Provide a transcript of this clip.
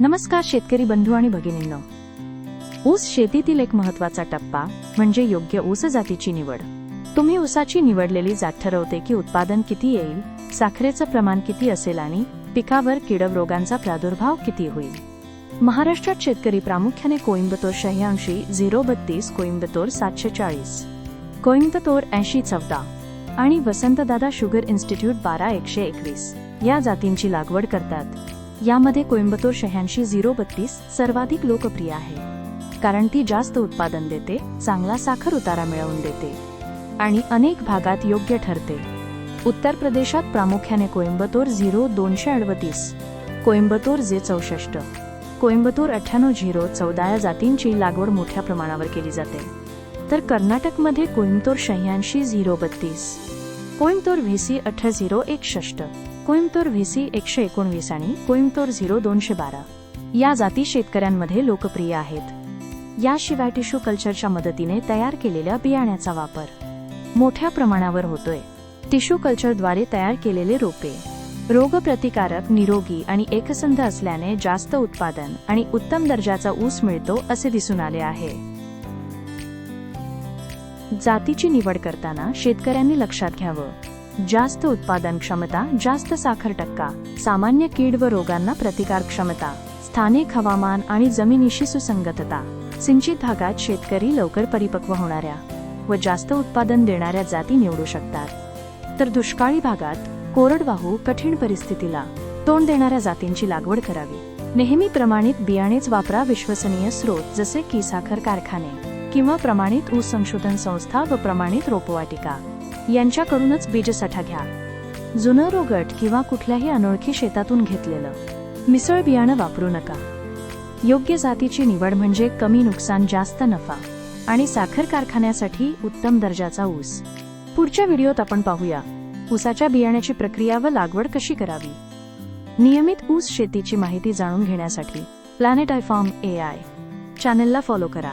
नमस्कार शेतकरी बंधू आणि भगिनींनो. ऊस शेतीतील एक महत्त्वाचा टप्पा म्हणजे योग्य ऊस जातीची निवड. तुम्ही ऊसाची निवडलेली जात ठरवते की उत्पादन किती येईल साखरेचं प्रमाण किती असेल आणि पिकावर किडव रोगांचा प्रादुर्भाव किती होईल. महाराष्ट्रात शेतकरी प्रामुख्याने कोइंबतोर शह्याऐंशी झिरो बत्तीस कोइंबतोर सातशे चाळीस कोइंबतोर ऐंशी चौदा आणि वसंतदादा शुगर इन्स्टिट्यूट बारा एकशे एकवीस या जातींची लागवड करतात. यामध्ये कोइंबतोर शह्याऐंशी झिरो बत्तीस सर्वाधिक लोकप्रिय आहे. कारण ती जास्त उत्पादन देते चांगला साखर उतारा मिळवून देते आणि अनेक भागात योग्य ठरते. उत्तर प्रदेशात प्रामुख्याने कोइंबतूर झिरो दोनशे अडवतीस कोइंबतूर जे चौसष्ट कोइंबतूर अठ्ठ्याण्णव झिरो चौदा या जातींची लागवड मोठ्या प्रमाणावर केली जाते. तर कर्नाटकमध्ये कोइंबतोर शह्याऐंशी झिरो बत्तीस कोइंबतोर व्ही सी अठरा झिरो एकसष्ट कोइंबतूर व्ही सी एकशे एकोणवीस आणि कोइंबतूर झिरो दोनशे बारा. या जाती शेतकऱ्यांमध्ये लोकप्रिय आहेत. याशिवाय टिश्यू कल्चरच्या मदतीने तयार केलेल्या बियाण्याचा वापर मोठ्या प्रमाणावर होतोय. टिश्यू कल्चरद्वारे तयार केलेले रोपे रोगप्रतिकारक निरोगी आणि एकसंध असल्याने जास्त उत्पादन आणि उत्तम दर्जाचा ऊस मिळतो असे दिसून आले आहे. जातीची निवड करताना शेतकऱ्यांनी लक्षात घ्यावं. जास्त उत्पादन क्षमता जास्त साखर टक्का सामान्य कीड व रोगांना प्रतिकार क्षमता स्थानिक हवामान आणि जमिनीशी सुसंगतता. सिंचित भागात शेतकरी लवकर परिपक्व होणाऱ्या व जास्त उत्पादन देणाऱ्या जाती निवडू शकतात. तर दुष्काळी भागात कोरडवाहू कठीण परिस्थितीला तोंड देणाऱ्या जातींची लागवड करावी. नेहमी प्रमाणित बियाणेच वापरा विश्वसनीय स्रोत जसे की साखर कारखाने. किंवा प्रमाणित ऊस संशोधन संस्था व प्रमाणित रोपवाटिका. यांच्याकडूनच बीजसाठा घ्या. जुनं रोगट किंवा कुठल्याही अनोळखी शेतातून घेतलेलं. मिसळ बियाणं वापरू नका. योग्य जातीची निवड म्हणजे कमी नुकसान जास्त नफा आणि साखर कारखान्यासाठी उत्तम दर्जाचा ऊस. पुढच्या व्हिडिओत आपण पाहूया. ऊसाच्या बियाण्याची प्रक्रिया व लागवड कशी करावी? नियमित ऊस शेतीची माहिती जाणून घेण्यासाठी planet I form A I चॅनेलला फॉलो करा.